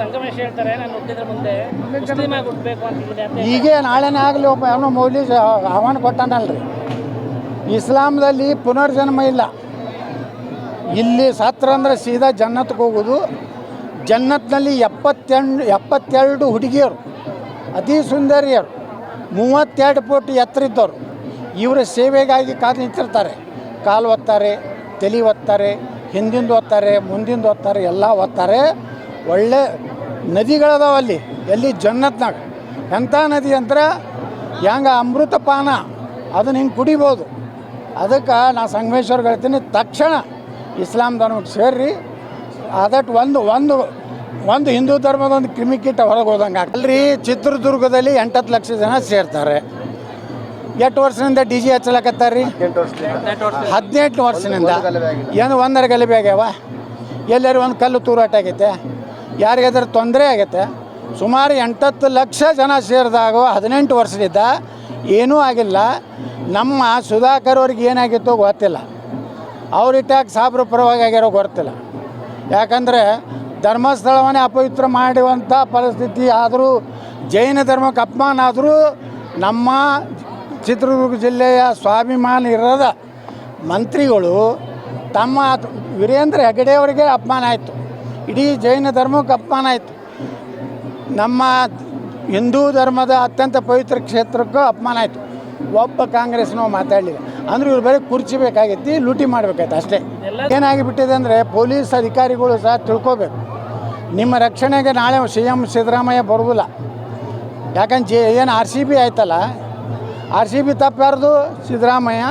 ಸಂಗಮೇಶ್ ಹೇಳ್ತಾರೆ ಮುಂದೆ ಹುಟ್ಟಬೇಕು ಅಂತ ನಾಳೆನೇ ಆಗಲಿ ಒಬ್ಬ ಅವನು ಮೌಲ್ಯ ಆಹ್ವಾನ ಕೊಟ್ಟಾನಲ್ರಿ ಇಸ್ಲಾಂದಲ್ಲಿ ಪುನರ್ಜನ್ಮ ಇಲ್ಲ. ಇಲ್ಲಿ ಸತ್ರ ಅಂದರೆ ಸೀದಾ ಜನ್ನತ್ಗೆ ಹೋಗೋದು. ಜನ್ನತ್ನಲ್ಲಿ ಎಪ್ಪತ್ತೆಂಟು ಎಪ್ಪತ್ತೆರಡು ಹುಡುಗಿಯರು, ಅತಿ ಸುಂದರಿಯರು, ಮೂವತ್ತೆರಡು ಫೋಟ್ ಎತ್ತರ ಇದ್ದವರು. ಇವರ ಸೇವೆಗಾಗಿ ಕಾದು ನಿಂತಿರ್ತಾರೆ. ಕಾಲು ಒತ್ತಾರೆ, ತಲೆ ಒತ್ತಾರೆ, ಹಿಂದಿಂದ ಒತ್ತಾರೆ, ಮುಂದಿಂದ ಒತ್ತಾರೆ, ಎಲ್ಲ ಒತ್ತಾರೆ. ಒಳ್ಳೆ ನದಿಗಳದಾವ ಅಲ್ಲಿ ಎಲ್ಲಿ ಜನ್ನತ್ನಾಗ. ಎಂಥ ನದಿ ಅಂದ್ರೆ ಹೆಂಗೆ ಅಮೃತ ಪಾನ ಅದನ್ನ ಹಿಂಗೆ ಕುಡಿಬೋದು. ಅದಕ್ಕೆ ನಾ ಸಂಗಮೇಶ್ವರ್ಗೆ ಹೇಳ್ತೀನಿ ತಕ್ಷಣ ಇಸ್ಲಾಂ ಧರ್ಮಕ್ಕೆ ಸೇರ್ರಿ. ಅದಟ್ಟು ಒಂದು ಒಂದು ಒಂದು ಹಿಂದೂ ಧರ್ಮದ ಒಂದು ಕ್ರಿಮಿಕೀಟ ಹೊರಗೆ ಹೋದಂಗೆ ಅಲ್ರಿ ಚಿತ್ರದುರ್ಗದಲ್ಲಿ ಎಂಟತ್ತು ಲಕ್ಷ ಜನ ಸೇರ್ತಾರೆ. ಎಷ್ಟು ವರ್ಷದಿಂದ ಡಿ ಜಿ ಹಚ್ಚಲಕತ್ತಾರ್ರಿ? ಹದಿನೆಂಟು ವರ್ಷದಿಂದ. ಏನು ಒಂದರ ಗಲಿಬೆ ಆಗ್ಯಾವ? ಎಲ್ಲರೂ ಒಂದು ಕಲ್ಲು ತೂರಾಟ ಆಗೈತೆ. ಯಾರಿಗಾದ್ರೂ ತೊಂದರೆ ಆಗುತ್ತೆ, ಸುಮಾರು ಎಂಟತ್ತು ಲಕ್ಷ ಜನ ಸೇರಿದಾಗ ಹದಿನೆಂಟು ವರ್ಷದಿಂದ ಏನೂ ಆಗಿಲ್ಲ. ನಮ್ಮ ಸುಧಾಕರ್ ಅವ್ರಿಗೆ ಏನಾಗಿತ್ತೋ ಗೊತ್ತಿಲ್ಲ. ಅವ್ರಿಟ್ಟಾಗ ಸಾಬ್ರ ಪರವಾಗಿ ಆಗಿರೋ ಗೊತ್ತಿಲ್ಲ. ಯಾಕಂದರೆ ಧರ್ಮಸ್ಥಳವನ್ನೇ ಅಪವಿತ್ರ ಮಾಡುವಂಥ ಪರಿಸ್ಥಿತಿ ಆದರೂ, ಜೈನ ಧರ್ಮಕ್ಕೆ ಅಪಮಾನ ಆದರೂ ನಮ್ಮ ಚಿತ್ರದುರ್ಗ ಜಿಲ್ಲೆಯ ಸ್ವಾಭಿಮಾನ ಇರದ ಮಂತ್ರಿಗಳು ತಮ್ಮ ವೀರೇಂದ್ರ ಹೆಗಡೆ ಅವರಿಗೆ ಅಪಮಾನ ಆಯಿತು. ಇಡೀ ಜೈನ ಧರ್ಮಕ್ಕೆ ಅಪಮಾನ ಆಯಿತು. ನಮ್ಮ ಹಿಂದೂ ಧರ್ಮದ ಅತ್ಯಂತ ಪವಿತ್ರ ಕ್ಷೇತ್ರಕ್ಕೂ ಅಪಮಾನ ಆಯಿತು. ಒಬ್ಬ ಕಾಂಗ್ರೆಸ್ನವ ಮಾತಾಡಲಿಲ್ಲ. ಅಂದ್ರೆ ಇವ್ರು ಬರೀ ಕುರ್ಚಿ ಬೇಕಾಗೈತಿ ಲೂಟಿ ಮಾಡಬೇಕಾಯ್ತು ಅಷ್ಟೇ. ಏನಾಗಿಬಿಟ್ಟಿದೆ ಅಂದರೆ ಪೊಲೀಸ್ ಅಧಿಕಾರಿಗಳು ಸಹ ತಿಳ್ಕೋಬೇಕು. ನಿಮ್ಮ ರಕ್ಷಣೆಗೆ ನಾಳೆ ಸಿ ಎಂ ಸಿದ್ದರಾಮಯ್ಯ ಬರೋದಿಲ್ಲ ಯಾಕಂದ್ರೆ ಜೆ, ಏನು ಆರ್ ಸಿ ಬಿ ಆಯ್ತಲ್ಲ? R C B ತಪ್ಪಾರ್ದು Siddaramaiah,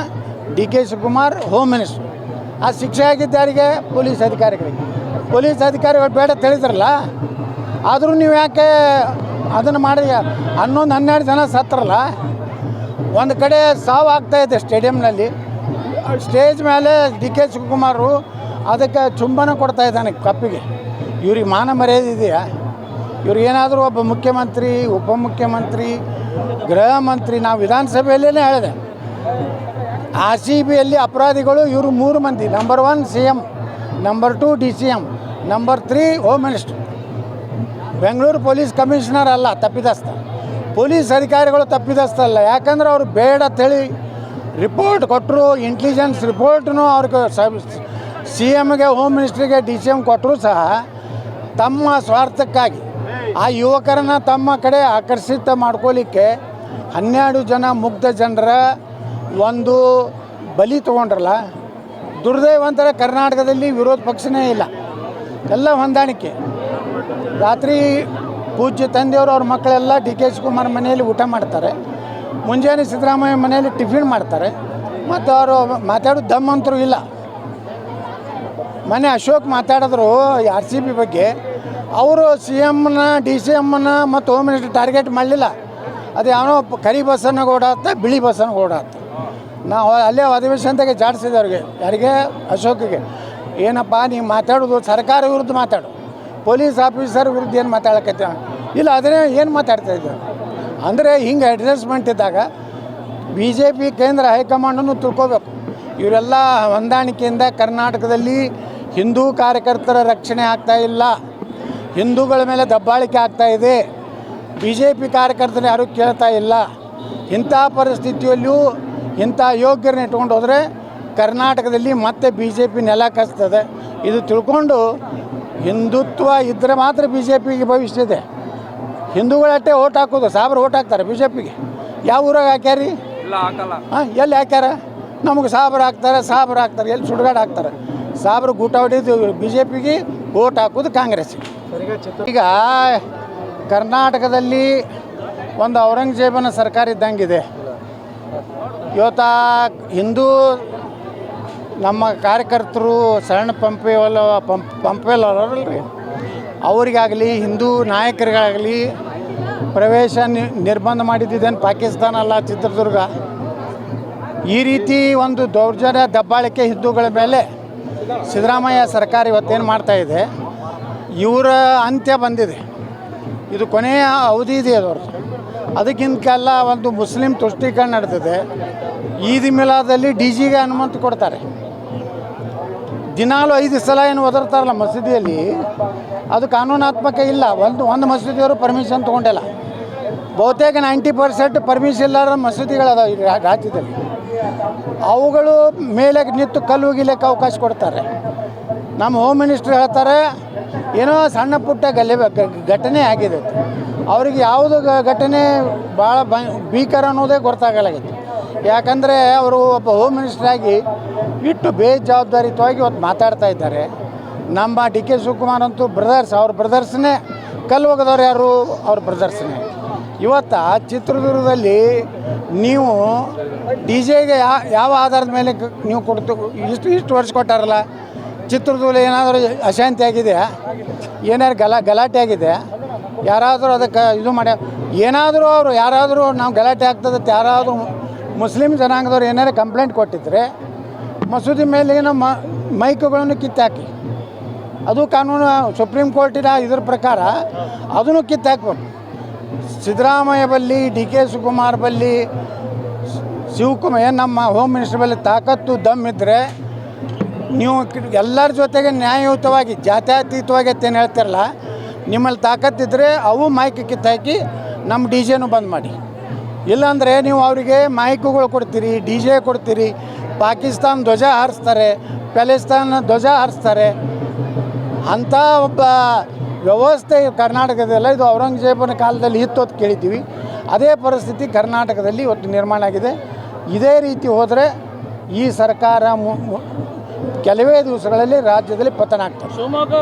D K Shivakumar, home minister. ಆ ಶಿಕ್ಷೆ ಆಗಿದ್ದಾರಿಗೆ ಪೊಲೀಸ್ ಅಧಿಕಾರಿಗಳಿಗೆ. ಪೊಲೀಸ್ ಅಧಿಕಾರಿಗಳು ಬೇಡ ತಿಳಿದ್ರಲ್ಲ ಆದರೂ ನೀವು ಯಾಕೆ ಅದನ್ನು ಮಾಡಿ ಹನ್ನೊಂದು, ಹನ್ನೆರಡು ಜನ ಸತ್ರಲ್ಲ ಒಂದು ಕಡೆ ಸಾವು ಇದೆ ಸ್ಟೇಡಿಯಂನಲ್ಲಿ. ಸ್ಟೇಜ್ ಮೇಲೆ ಡಿ ಕೆ ಶಿವಕುಮಾರು ಅದಕ್ಕೆ ಚುಂಬನ ಕೊಡ್ತಾ ಇದ್ದಾನೆ ಕಪ್ಪಿಗೆ. ಇವ್ರಿಗೆ ಮಾನ ಮರ್ಯಾದೆ ಇದೆಯಾ? ಇವ್ರಿಗೇನಾದರೂ ಒಬ್ಬ ಮುಖ್ಯಮಂತ್ರಿ ಉಪಮುಖ್ಯಮಂತ್ರಿ ಗೃಹ ಮಂತ್ರಿ, ನಾವು ವಿಧಾನಸಭೆಯಲ್ಲೇ ಹೇಳಿದೆ. ಆರ್ ಸಿ ಬಿಯಲ್ಲಿ ಅಪರಾಧಿಗಳು ಇವರು ಮೂರು ಮಂದಿ. Number one C M number two D C M number three home minister Bengaluru police commissioner ಅಲ್ಲ, ತಪ್ಪಿದಸ್ತ. ಪೊಲೀಸ್ ಅಧಿಕಾರಿಗಳು ತಪ್ಪಿದಸ್ತ ಅಲ್ಲ, ಯಾಕಂದ್ರೆ ಅವರು ಬೇಡ ತಳಿ ರಿಪೋರ್ಟ್ ಕೊಟ್ಟರು ಇಂಟೆಲಿಜೆನ್ಸ್ ರಿಪೋರ್ಟ್ನು ಅವ್ರಿಗೆ ಸಿ ಎಮ್ಗೆ ಹೋಮ್ ಮಿನಿಸ್ಟ್ರಿಗೆ ಡಿ ಸಿ ಎಂ ಕೊಟ್ಟರು ಸಹ ತಮ್ಮ ಸ್ವಾರ್ಥಕ್ಕಾಗಿ ಆ ಯುವಕರನ್ನ ತಮ್ಮ ಕಡೆ ಆಕರ್ಷಿತ ಮಾಡ್ಕೊಳ್ಳಿಕ್ಕೆ ಹನ್ನೆರಡು ಜನ ಮುಗ್ಧ ಜನರ ಒಂದು ಬಲಿ ತೊಗೊಂಡ್ರಲ್ಲ, ದುರ್ದೈವಂತರ ಕರ್ನಾಟಕದಲ್ಲಿ ವಿರೋಧ ಪಕ್ಷನೇ ಇಲ್ಲ. ಎಲ್ಲ ಹೊಂದಾಣಿಕೆ. ರಾತ್ರಿ ಪೂಜ್ಯ ತಂದೆಯವರು ಅವ್ರ ಮಕ್ಕಳೆಲ್ಲ ಡಿ ಕೆ ಶಿವಕುಮಾರ್ ಮನೆಯಲ್ಲಿ ಊಟ ಮಾಡ್ತಾರೆ. ಮುಂಜಾನೆ ಸಿದ್ದರಾಮಯ್ಯ ಮನೆಯಲ್ಲಿ ಟಿಫಿನ್ ಮಾಡ್ತಾರೆ. ಮತ್ತು ಅವರು ಮಾತಾಡೋ ದಮ್ಮಂತರೂ ಇಲ್ಲ. ಮನೆ ಅಶೋಕ್ ಮಾತಾಡಿದ್ರು ಆರ್ ಸಿ ಬಿ ಬಗ್ಗೆ. ಅವರು ಸಿ ಎಮ್ನ ಡಿ ಸಿ ಎಮ್ನ ಮತ್ತು ಹೋಮ್ ಮಿನಿಸ್ಟರ್ ಟಾರ್ಗೆಟ್ ಮಾಡಲಿಲ್ಲ. ಅದು ಯಾವನೋ ಕರಿ ಬಸ್ಸನ್ನು ಓಡಾತ್ತೆ ಬಿಳಿ ಬಸ್ಸನ್ನು ಓಡಾತ್ತೆ ನಾವು ಅಲ್ಲೇ ಅಧಿವೇಶನದಾಗೆ ಜಾಡಿಸಿದೆ ಅವ್ರಿಗೆ, ಯಾರಿಗೆ? ಅಶೋಕಿಗೆ. ಏನಪ್ಪ ನೀವು ಮಾತಾಡೋದು ಸರ್ಕಾರ ವಿರುದ್ಧ ಮಾತಾಡು. ಪೊಲೀಸ್ ಆಫೀಸರ್ ವಿರುದ್ಧ ಏನು ಮಾತಾಡಕತ್ತ? ಇಲ್ಲ, ಅದನ್ನೇ ಏನು ಮಾತಾಡ್ತಾ ಇದ್ದಾರೆ ಅಂದರೆ ಹಿಂಗೆ ಅಡ್ಜಸ್ಟ್ಮೆಂಟ್ ಇದ್ದಾಗ ಬಿ ಜೆ ಪಿ ಕೇಂದ್ರ ಹೈಕಮಾಂಡನ್ನು ತಿಳ್ಕೋಬೇಕು. ಇವರೆಲ್ಲ ಹೊಂದಾಣಿಕೆಯಿಂದ ಕರ್ನಾಟಕದಲ್ಲಿ ಹಿಂದೂ ಕಾರ್ಯಕರ್ತರ ರಕ್ಷಣೆ ಆಗ್ತಾ ಇಲ್ಲ. ಹಿಂದೂಗಳ ಮೇಲೆ ದಬ್ಬಾಳಿಕೆ ಆಗ್ತಾ ಇದೆ. ಬಿ ಜೆ ಪಿ ಕಾರ್ಯಕರ್ತರು ಯಾರೂ ಕೇಳ್ತಾ ಇಲ್ಲ. ಇಂಥ ಪರಿಸ್ಥಿತಿಯಲ್ಲಿಯೂ ಇಂಥ ಯೋಗ್ಯರನ್ನ ಇಟ್ಕೊಂಡು ಹೋದರೆ ಕರ್ನಾಟಕದಲ್ಲಿ ಮತ್ತೆ ಬಿ ಜೆ ಪಿ ನೆಲ ಕಸ್ತದೆ. ಇದು ತಿಳ್ಕೊಂಡು ಹಿಂದುತ್ವ ಇದ್ದರೆ ಮಾತ್ರ ಬಿ ಜೆ ಪಿಗೆ ಭವಿಷ್ಯ ಇದೆ. ಹಿಂದೂಗಳಷ್ಟೇ ಓಟ್ ಹಾಕೋದು ಸಾವಿರ ಓಟ್ ಹಾಕ್ತಾರೆ ಬಿ ಜೆ ಪಿಗೆ ಯಾವ ಊರಾಗ ಹಾಕ್ಯಾರಿ? ಹಾಂ ಎಲ್ಲಿ ಹಾಕ್ಯಾರ? ನಮಗೆ ಸಾಬ್ರು ಹಾಕ್ತಾರೆ ಸಾಬ್ರು ಹಾಕ್ತಾರೆ ಎಲ್ಲಿ ಸುಡ್ಗಾಡ್ ಹಾಕ್ತಾರೆ. ಸಾಬ್ರು ಗೂಟ ಹೊಡಿದು ಬಿ ಜೆ ಪಿಗೆ ಓಟ್ ಹಾಕೋದು ಕಾಂಗ್ರೆಸ್ ಈಗ ಕರ್ನಾಟಕದಲ್ಲಿ ಒಂದು ಔರಂಗಜೇಬನ ಸರ್ಕಾರ ಇದ್ದಂಗಿದೆ. ಇವತ್ತ ಹಿಂದೂ ನಮ್ಮ ಕಾರ್ಯಕರ್ತರು ಶರಣ ಪಂಪೇವಲ್ಲ ಪಂಪ್ ಪಂಪೇಲ್ ಅವರಲ್ರಿ ಅವರಿಗಾಗಲಿ, ಹಿಂದೂ ನಾಯಕರಿಗಾಗಲಿ ಪ್ರವೇಶ ನಿರ್ಬಂಧ ಮಾಡಿದ್ದೇನು ಪಾಕಿಸ್ತಾನ ಅಲ್ಲ, ಚಿತ್ರದುರ್ಗ. ಈ ರೀತಿ ಒಂದು ದೌರ್ಜನ್ಯ ದಬ್ಬಾಳಿಕೆ ಹಿಂದೂಗಳ ಮೇಲೆ ಸಿದ್ದರಾಮಯ್ಯ ಸರ್ಕಾರ ಇವತ್ತೇನು ಇದೆ, ಇವರ ಅಂತ್ಯ ಬಂದಿದೆ. ಇದು ಕೊನೆಯ ಅವಧಿ ಇದೆ ಅದವ್ರದ್ದು ಅದಕ್ಕಿಂತಲ್ಲ ಒಂದು ಮುಸ್ಲಿಂ ತುಷ್ಟೀಕರಣ ನಡೆದಿದೆ. ಈದ್ ಮಿಲಾದಲ್ಲಿ ಡಿ ಜಿಗೆ ಅನುಮತಿ ಕೊಡ್ತಾರೆ. ದಿನಾಲು ಐದು ಸಲ ಏನು ಒದರ್ತಾರಲ್ಲ ಮಸೀದಿಯಲ್ಲಿ, ಅದು ಕಾನೂನಾತ್ಮಕ ಇಲ್ಲ. ಒಂದು ಒಂದು ಮಸೀದಿಯವರು ಪರ್ಮಿಷನ್ ತೊಗೊಂಡಿಲ್ಲ. ಬಹುತೇಕ ನೈಂಟಿ ಪರ್ಸೆಂಟ್ ಪರ್ಮಿಷನ್ ಇಲ್ಲದ ಮಸೀದಿಗಳದಾವೆ ಈ ರಾಜ್ಯದಲ್ಲಿ. ಅವುಗಳು ಮೇಲೆ ನಿಂತು ಕಲ್ಲು ಉಗಿಲಿಕ್ಕೆ ಅವಕಾಶ ಕೊಡ್ತಾರೆ. ನಮ್ಮ ಹೋಮ್ ಮಿನಿಸ್ಟ್ರ್ ಹೇಳ್ತಾರೆ, ಏನೋ ಸಣ್ಣ ಪುಟ್ಟ ಗಲ್ಲೆ ಘಟನೆ ಆಗಿದೆ. ಅವರಿಗೆ ಯಾವುದು ಘಟನೆ ಭಾಳ ಭೀಕರ ಅನ್ನೋದೇ ಗೊತ್ತಾಗಲಾಗಿತ್ತು. ಯಾಕಂದರೆ ಅವರು ಒಬ್ಬ ಹೋಮ್ ಮಿನಿಸ್ಟರ್ ಆಗಿ ಇಟ್ಟು ಬೇಜವಾಬ್ದಾರಿತವಾಗಿ ಇವತ್ತು ಮಾತಾಡ್ತಾ ಇದ್ದಾರೆ. ನಮ್ಮ ಡಿ ಕೆ ಶಿವಕುಮಾರ್ ಅಂತೂ ಬ್ರದರ್ಸ್, ಅವ್ರ ಬ್ರದರ್ಸ್ನೇ ಕಲ್ಲು ಹೋಗೋದವ್ರು ಯಾರು? ಅವ್ರ ಬ್ರದರ್ಸ್ನೇ. ಇವತ್ತು ಚಿತ್ರದುರ್ಗದಲ್ಲಿ ನೀವು ಡಿ ಜೆಗೆ ಯಾ, ಯಾವ ಆಧಾರದ ಮೇಲೆ ನೀವು ಕೊಡ್ತು, ಇಷ್ಟು ಇಷ್ಟು ವರ್ಷ ಕೊಟ್ಟಾರಲ್ಲ? ಚಿತ್ರದುರ್ಗದಲ್ಲಿ ಏನಾದರೂ ಅಶಾಂತಿ ಆಗಿದೆ? ಏನಾದ್ರು ಗಲಾ, ಗಲಾಟೆ ಆಗಿದೆ? ಯಾರಾದರೂ ಅದಕ್ಕೆ ಇದು ಮಾಡಿ ಏನಾದರೂ ಅವರು, ಯಾರಾದರೂ ನಾವು ಗಲಾಟೆ ಆಗ್ತದ, ಯಾರಾದರೂ ಮುಸ್ಲಿಂ ಜನಾಂಗದವ್ರು ಏನಾರು ಕಂಪ್ಲೇಂಟ್ ಕೊಟ್ಟಿದ್ರೆ ಮಸೂದಿ ಮೇಲಿನ ಮ ಮೈಕುಗಳನ್ನು ಕಿತ್ತಾಕಿ. ಅದು ಕಾನೂನು ಸುಪ್ರೀಂ ಕೋರ್ಟಿನ ಇದ್ರ ಪ್ರಕಾರ ಅದನ್ನು ಕಿತ್ತಾಕ್ಬೇಕು. ಸಿದ್ದರಾಮಯ್ಯ ಬಲ್ಲಿ, ಡಿ ಕೆ ಶಿವಕುಮಾರ್ ಬಲ್ಲಿ, ಶಿವಕುಮಾರ್ ಏನು ನಮ್ಮ ಹೋಮ್ ಮಿನಿಸ್ಟರ್ ಬಲ್ಲಿ ತಾಕತ್ತು, ದಮ್ ಇದ್ದರೆ ನೀವು ಎಲ್ಲರ ಜೊತೆಗೆ ನ್ಯಾಯಯುತವಾಗಿ, ಜಾತ್ಯತೀತವಾಗಿ ಅಂತೇನು ಹೇಳ್ತಿರಲ್ಲ, ನಿಮ್ಮಲ್ಲಿ ತಾಕತ್ತಿದ್ದರೆ ಅವು ಮೈಕ್ ಕಿತ್ತಾಕಿ ನಮ್ಮ ಡಿ ಜೆನೂ ಬಂದ್ ಮಾಡಿ. ಇಲ್ಲಾಂದರೆ ನೀವು ಅವರಿಗೆ ಮೈಕುಗಳು ಕೊಡ್ತೀರಿ, ಡಿ ಜೆ ಕೊಡ್ತೀರಿ, ಪಾಕಿಸ್ತಾನ ಧ್ವಜ ಹಾರಿಸ್ತಾರೆ, ಪ್ಯಾಲೆಸ್ತಾನ ಧ್ವಜ ಹಾರಿಸ್ತಾರೆ. ಅಂಥ ಒಬ್ಬ ವ್ಯವಸ್ಥೆ ಕರ್ನಾಟಕದಲ್ಲ ಇದು ಔರಂಗಜೇಬನ ಕಾಲದಲ್ಲಿ ಇತ್ತು ಅಂತ ಕೇಳಿದ್ದೀವಿ. ಅದೇ ಪರಿಸ್ಥಿತಿ ಕರ್ನಾಟಕದಲ್ಲಿ ಇವತ್ತು ನಿರ್ಮಾಣ ಆಗಿದೆ. ಇದೇ ರೀತಿ ಹೋದರೆ ಈ ಸರ್ಕಾರ ಕೆಲವೇ ದಿವಸಗಳಲ್ಲಿ ರಾಜ್ಯದಲ್ಲಿ ಪತನ ಆಗ್ತದೆ. ಶಿವಮೊಗ್ಗ